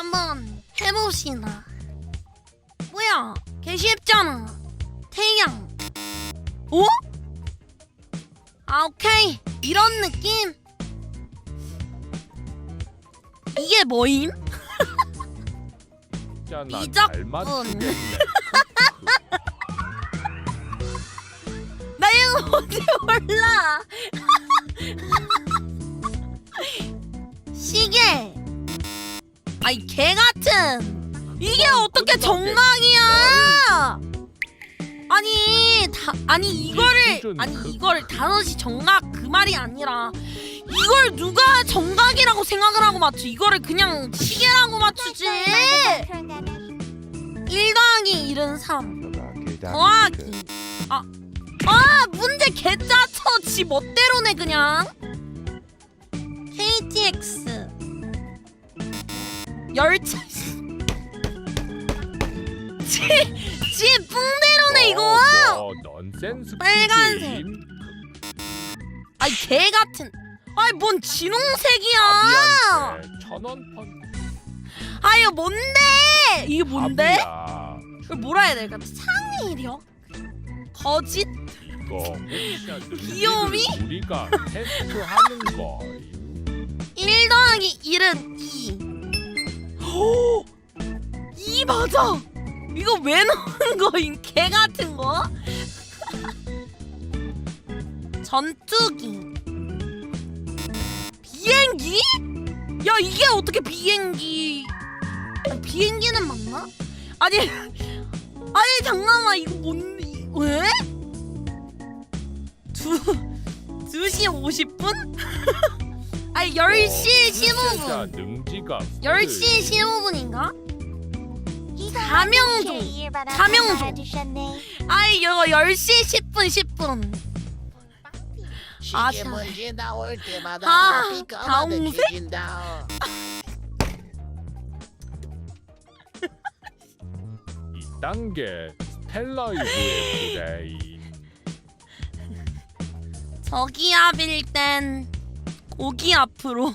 한번 해봅시다. 뭐야? 개 쉽잖아. 태양. 오? 아 오케이 이런 느낌. 이게 뭐임? 진짜 맞추겠네. 나 이거 뭔지 몰라. 아이 개 같은. 이게 어떻게 정각이야? 아니 다 아니 이거를 아니 그- 이거를 단어시 정각 그 말이 아니라 이걸 누가 정각이라고 생각을 하고 맞추? 이거를 그냥 시계라고 맞추지. 1 더하기 1은 3. 더하기. 아, 아 문제 개짜쳐 지 멋대로네 그냥. KTX 열차. 지, 지 뿡대로네 이거. 어, 넌센스 빨간색. 아이 개 같은. 아이 뭔 진홍색이야. 천원 펀. 아 이거 뭔데? 이게 뭔데? 이걸 뭐라 해야 될까? 창의력? 거짓? 이거 혹시나 귀요미? 우리가 테스트하는 거. 1 더하기 1은 2. 오! 2 맞아! 이거 왜 넣은 거임? 개 같은 거? 전투기. 비행기? 야, 이게 어떻게 비행기. 아니, 비행기는 맞나? 아니, 아니, 잠깐만, 이거 뭔, 이- 왜? 두, 2시 50분? 아니 10시 진짜 15분 능지가 10시 15분인가? 가명종 가명종. 아이 이거 10시 10분 10분 아, 시계 참. 문제 나올 때마다 아, 앞이 다홍색? 까마득해진다. 이딴 게 스텔라이브의 브레인. 저기 앞일 땐 고기 앞으로.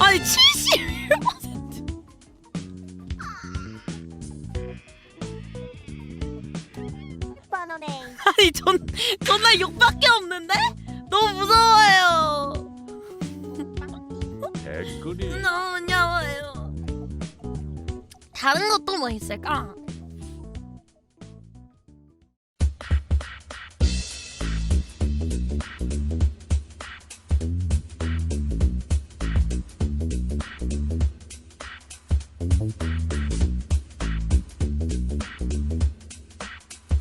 아니 71% 아니 전 전날 욕밖에 없는데? 너무 무서워요. 댓글이 너무 무서워요. 다른 것도 뭐 있을까?